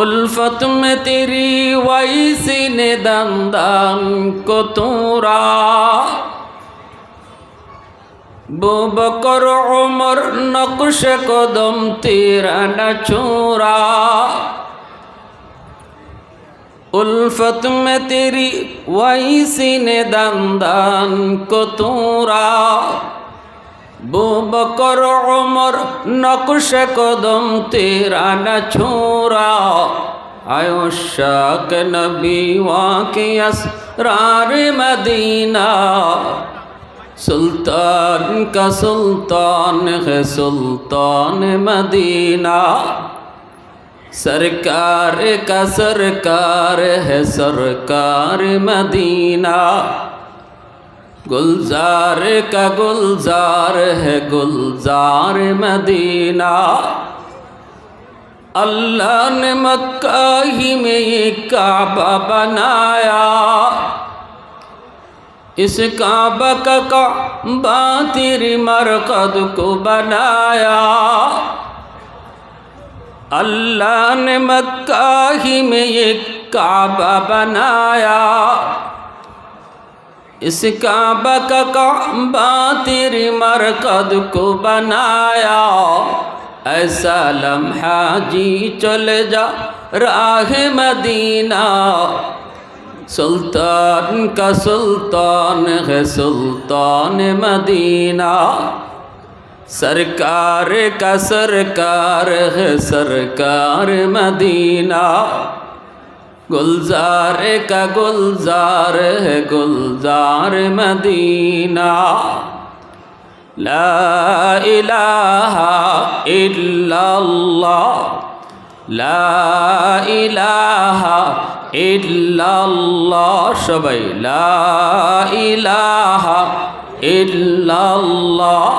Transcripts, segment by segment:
उल्फत में तेरी वैसी ने दंदन को तूरा बो बकर उमर नक्श कदम तेरा न छूरा उल्फत में तेरी वैसी ने दंदन को तूरा বকর ওমর নকশ কদম তেরা না ছোরা আয়ুষাক নবী ওয়াকিয়াস রার মদিনা। সুলতান কা সুলতান হে সুলতান মদিনা। सरकार का सरकार है सरकार मदीना گلزار کا گلزار ہے گلزار مدینہ۔ اللہ نے مکہ ہی میں یہ کعبہ بنایا۔ اس کعبہ کا کعبہ تیری مرقد کو بنایا۔ اللہ نے مکہ ہی میں یہ کعبہ بنایا۔ اس کعبہ کا کعبہ تیری مرکد کو بنایا ایسا لمحہ جی چل جا راہ مدینہ سلطان کا سلطان ہے سلطان مدینہ سرکار کا سرکار ہے سرکار مدینہ গুলজার কা গুলজার হে গুলজার মদিনা। লা ইলাহা ইল্লাল্লাহ। লা ইলাহা ইল্লাল্লাহ। সবাই লা ইলাহা ইল্লাল্লাহ।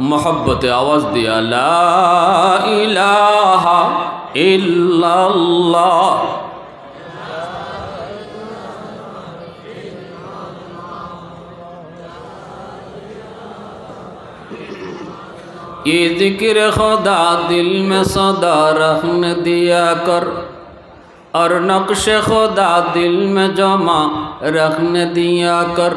محبت آواز دیا، لا الہ الا اللہ۔ یہ ذکر خدا دل میں صدا رہن دیا کر، اور نقش خدا دل میں جمع رہن دیا کر۔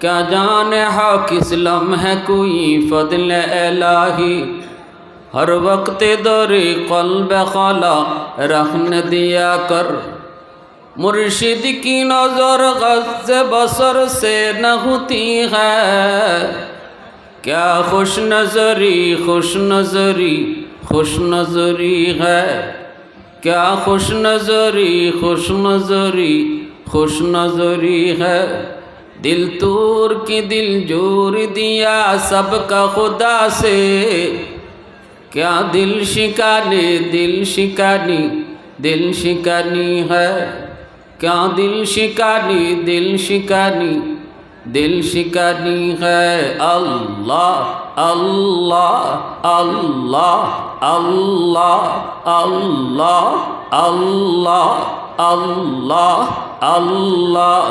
کیا جان حق اسلام ہے کوئی فضل الہی؟ ہر وقت دوری قلب خالا رکھن دیا کر۔ مرشد کی نظر غز بسر سے نہ ہوتی ہے۔ کیا خوش نظری خوش نظری خوش نظری ہے؟ کیا خوش نظری خوش نظری خوش نظری ہے؟ دل تور کی دل جور دیا سب کا خدا سے۔ کیا دل شکانی دل شکانی دل شکانی ہے۔ کیا دل شکانی دل شکانی دل شکانی ہے۔ اللہ اللہ اللہ اللہ اللہ اللہ اللہ اللہ۔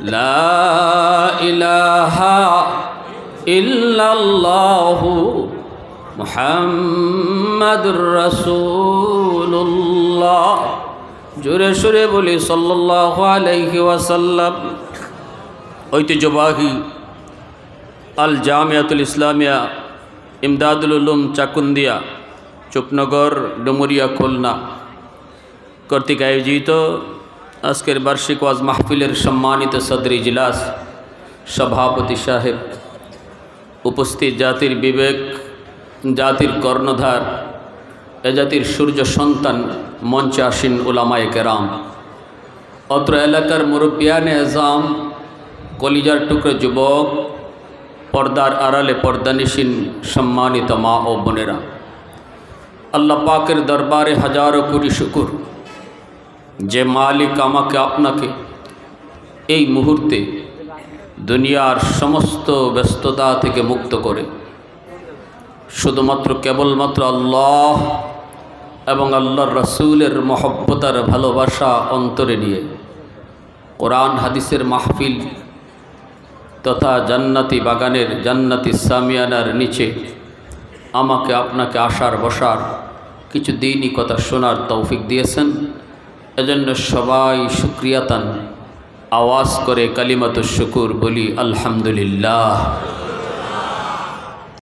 লা ইলাহা ইল্লাল্লাহু জোরে সুরে বলি, সাল্লাল্লাহু আলাইহি ঐতিহ্যবাহী আল জামিয়াতুল ইসলামিয়া, ইমদাদুল উলুম, চাকুন্দিয়া, চুপনগর, ডুমুরিয়া, খুলনা কর্তৃক আয়োজিত আজকের বার্ষিক ওয়াজ মাহফিলের সম্মানিত সদর ইজলাস সভাপতি সাহেব, উপস্থিত জাতির বিবেক, জাতির কর্ণধার, এ জাতির সূর্য সন্তান মঞ্চে আসীন উলামায়ে কেরাম। অত্র এলাকার মুরব্বিয়ানে এজাম কলিজার টুকরো যুবক, পর্দার আড়ালে পর্দানিসীন সম্মানিত মা ও বোনেরা। আল্লাহ পাকের দরবারে হাজারো কোটি শুকুর। যে মালিক আমাকে আপনাকে এই মুহূর্তে দুনিয়ার সমস্ত ব্যস্ততা থেকে মুক্ত করে, শুধুমাত্র কেবলমাত্র আল্লাহ এবং আল্লাহর রসুলের মহব্বতার ভালোবাসা অন্তরে নিয়ে কোরআন হাদিসের মাহফিল তথা জান্নাতি বাগানের জান্নাতি সামিয়ানার নিচে আমাকে আপনাকে আসার বসার কিছু দিনই কথা শোনার তৌফিক দিয়েছেন। এজন্য সবাই সুক্রিয়াতান আওয়াজ করে কালিমাত শুকুর বলি আলহামদুলিল্লাহ।